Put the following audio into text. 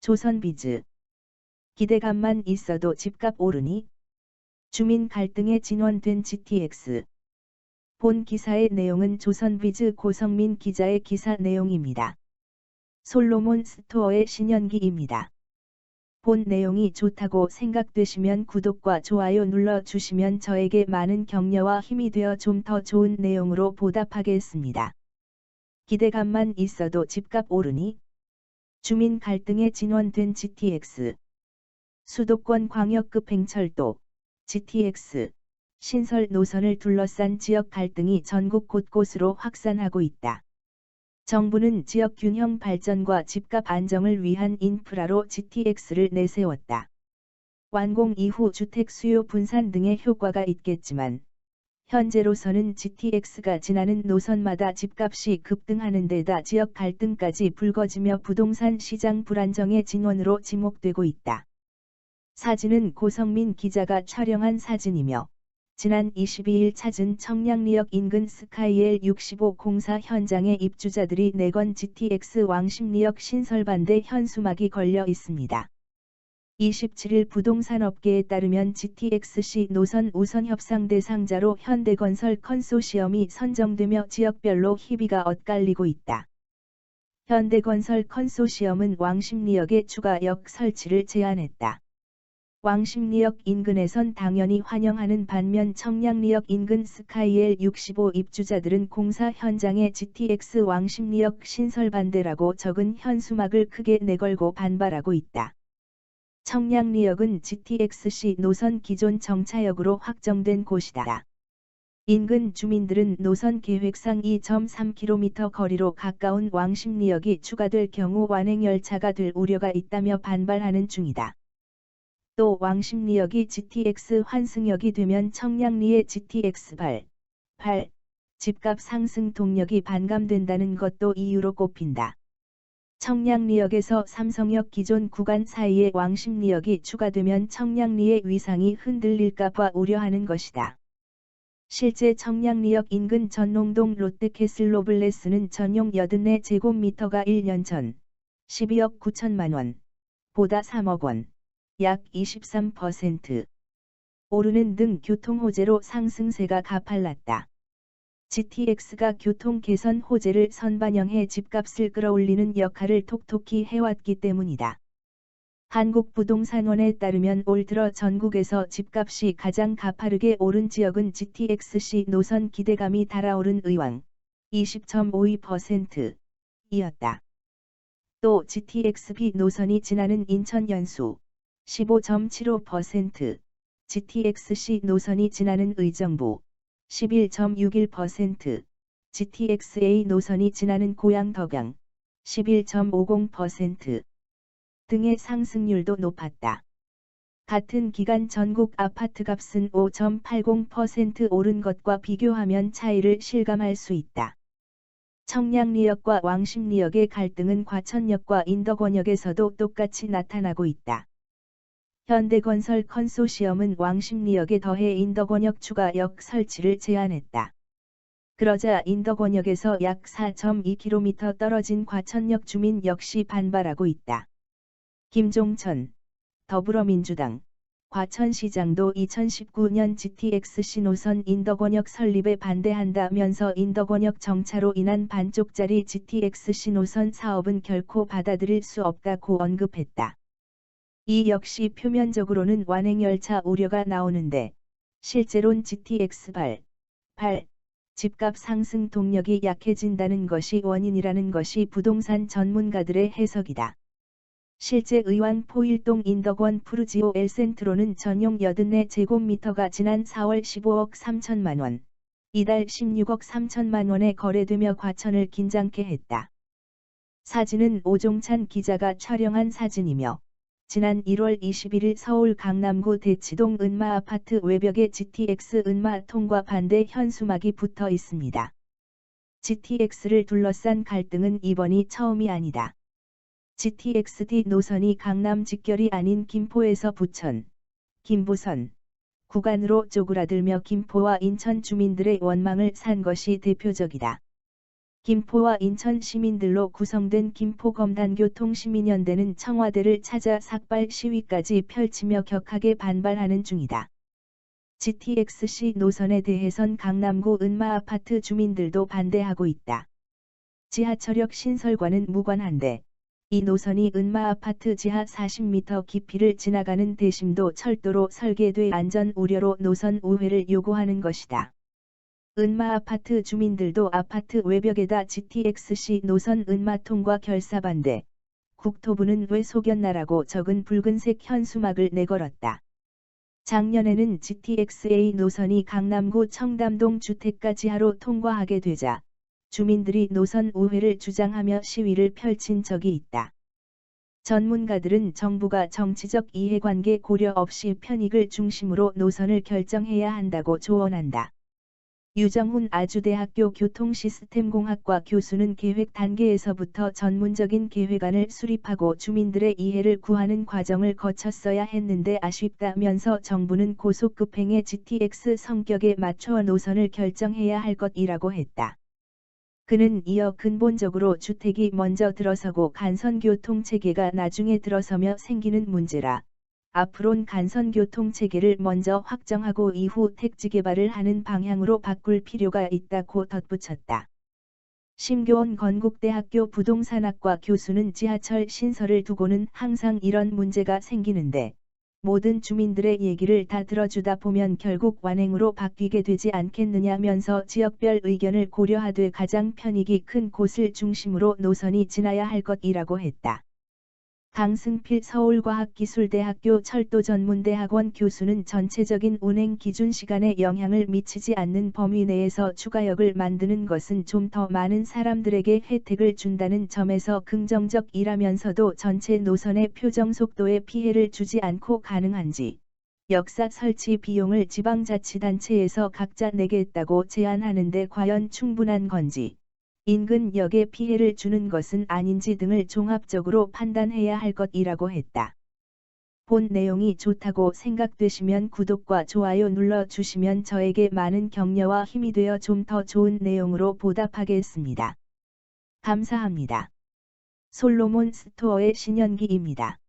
조선비즈. 기대감만 있어도 집값 오르니? 주민 갈등에 진원된 GTX. 본 기사의 내용은 조선비즈 고성민 기자의 기사 내용입니다. 솔로몬 스토어의 신현기입니다. 본 내용이 좋다고 생각되시면 구독과 좋아요 눌러 주시면 저에게 많은 격려와 힘이 되어 좀 더 좋은 내용으로 보답하겠습니다. 기대감만 있어도 집값 오르니? 주민 갈등에 진원된 GTX. 수도권 광역급 행철도 GTX 신설 노선을 둘러싼 지역 갈등이 전국 곳곳으로 확산하고 있다. 정부는 지역 균형 발전과 집값 안정을 위한 인프라로 GTX를 내세웠다. 완공 이후 주택 수요 분산 등의 효과가 있겠지만 현재로서는 GTX가 지나는 노선마다 집값이 급등하는 데다 지역 갈등까지 불거지며 부동산 시장 불안정의 진원으로 지목되고 있다. 사진은 고성민 기자가 촬영한 사진이며 지난 22일 찾은 청량리역 인근 스카이엘 65 공사 현장에 입주자들이 내건 GTX 왕십리역 신설 반대 현수막이 걸려 있습니다. 27일 부동산업계에 따르면 GTX-C 노선 우선 협상 대상자로 현대건설 컨소시엄이 선정되며 지역별로 희비가 엇갈리고 있다. 현대건설 컨소시엄은 왕십리역의 추가 역 설치를 제안했다. 왕십리역 인근에선 당연히 환영하는 반면 청량리역 인근 스카이엘 65 입주자들은 공사 현장에 GTX 왕십리역 신설 반대라고 적은 현수막을 크게 내걸고 반발하고 있다. 청량리역은 GTX-C 노선 기존 정차역으로 확정된 곳이다. 인근 주민들은 노선 계획상 2.3km 거리로 가까운 왕십리역이 추가될 경우 완행열차가 될 우려가 있다며 반발하는 중이다. 또 왕십리역이 GTX 환승역이 되면 청량리의 GTX 발, 8, 집값 상승 동력이 반감된다는 것도 이유로 꼽힌다. 청량리역에서 삼성역 기존 구간 사이에 왕십리역이 추가되면 청량리의 위상이 흔들릴까봐 우려하는 것이다. 실제 청량리역 인근 전농동 롯데캐슬로블레스는 전용 84 제곱미터가 1년 전 12억 9천만 원 보다 3억 원. 약 23% 오르는 등 교통 호재로 상승세가 가팔랐다. GTX가 교통 개선 호재를 선반영해 집값을 끌어올리는 역할을 톡톡히 해왔기 때문이다. 한국부동산원에 따르면 올 들어 전국에서 집값이 가장 가파르게 오른 지역은 GTX-C 노선 기대감이 달아오른 의왕 20.52% 이었다. 또 GTX-B 노선이 지나는 인천 연수 15.75%, GTX-C 노선이 지나는 의정부 11.61%, GTX-A 노선이 지나는 고양 덕양 11.50% 등의 상승률도 높았다. 같은 기간 전국 아파트 값은 5.80% 오른 것과 비교하면 차이를 실감할 수 있다. 청량리역과 왕십리역의 갈등은 과천역과 인덕원역에서도 똑같이 나타나고 있다. 현대건설 컨소시엄은 왕십리역에 더해 인덕원역 추가역 설치를 제안했다. 그러자 인덕원역에서 약 4.2km 떨어진 과천역 주민 역시 반발하고 있다. 김종천, 더불어민주당, 과천시장도 2019년 GTX 신호선 인덕원역 설립에 반대한다면서 인덕원역 정차로 인한 반쪽짜리 GTX 신호선 사업은 결코 받아들일 수 없다고 언급했다. 이 역시 표면적으로는 완행열차 우려가 나오는데 실제론 GTX 발, 8, 집값 상승 동력이 약해진다는 것이 원인이라는 것이 부동산 전문가들의 해석이다. 실제 의왕 포일동 인덕원 푸르지오 엘센트로는 전용 84 제곱미터가 지난 4월 15억 3천만 원, 이달 16억 3천만 원에 거래되며 과천을 긴장케 했다. 사진은 오종찬 기자가 촬영한 사진이며 지난 1월 21일 서울 강남구 대치동 은마 아파트 외벽에 GTX 은마 통과 반대 현수막이 붙어 있습니다. GTX를 둘러싼 갈등은 이번이 처음이 아니다. GTX-D 노선이 강남 직결이 아닌 김포에서 부천, 김부선 구간으로 쪼그라들며 김포와 인천 주민들의 원망을 산 것이 대표적이다. 김포와 인천 시민들로 구성된 김포검단교통시민연대는 청와대를 찾아 삭발 시위까지 펼치며 격하게 반발하는 중이다. GTX-C 노선에 대해선 강남구 은마아파트 주민들도 반대하고 있다. 지하철역 신설과는 무관한데 이 노선이 은마아파트 지하 40m 깊이를 지나가는 대심도 철도로 설계돼 안전 우려로 노선 우회를 요구하는 것이다. 은마 아파트 주민들도 아파트 외벽에다 GTX-C 노선 은마 통과 결사반대, 국토부는 왜 속였나라고 적은 붉은색 현수막을 내걸었다. 작년에는 GTX-A 노선이 강남구 청담동 주택가 지하로 통과하게 되자 주민들이 노선 우회를 주장하며 시위를 펼친 적이 있다. 전문가들은 정부가 정치적 이해관계 고려 없이 편익을 중심으로 노선을 결정해야 한다고 조언한다. 유정훈 아주대학교 교통시스템공학과 교수는 계획 단계에서부터 전문적인 계획안을 수립하고 주민들의 이해를 구하는 과정을 거쳤어야 했는데 아쉽다면서 정부는 고속급행의 GTX 성격에 맞춰 노선을 결정해야 할 것이라고 했다. 그는 이어 근본적으로 주택이 먼저 들어서고 간선교통체계가 나중에 들어서며 생기는 문제라 앞으론 간선교통 체계를 먼저 확정하고 이후 택지 개발을 하는 방향으로 바꿀 필요가 있다고 덧붙였다. 심교원 건국대학교 부동산학과 교수는 지하철 신설을 두고는 항상 이런 문제가 생기는데 모든 주민들의 얘기를 다 들어주다 보면 결국 완행으로 바뀌게 되지 않겠느냐면서 지역별 의견을 고려하되 가장 편익이 큰 곳을 중심으로 노선이 지나야 할 것이라고 했다. 강승필 서울과학기술대학교 철도전문대학원 교수는 전체적인 운행 기준 시간에 영향을 미치지 않는 범위 내에서 추가역을 만드는 것은 좀 더 많은 사람들에게 혜택을 준다는 점에서 긍정적이라면서도 전체 노선의 표정 속도에 피해를 주지 않고 가능한지 역사 설치 비용을 지방자치단체에서 각자 내겠다고 제안하는데 과연 충분한 건지 인근 역에 피해를 주는 것은 아닌지 등을 종합적으로 판단해야 할 것이라고 했다. 본 내용이 좋다고 생각되시면 구독과 좋아요 눌러 주시면 저에게 많은 격려와 힘이 되어 좀 더 좋은 내용으로 보답하겠습니다. 감사합니다. 솔로몬 스토어의 신현기입니다.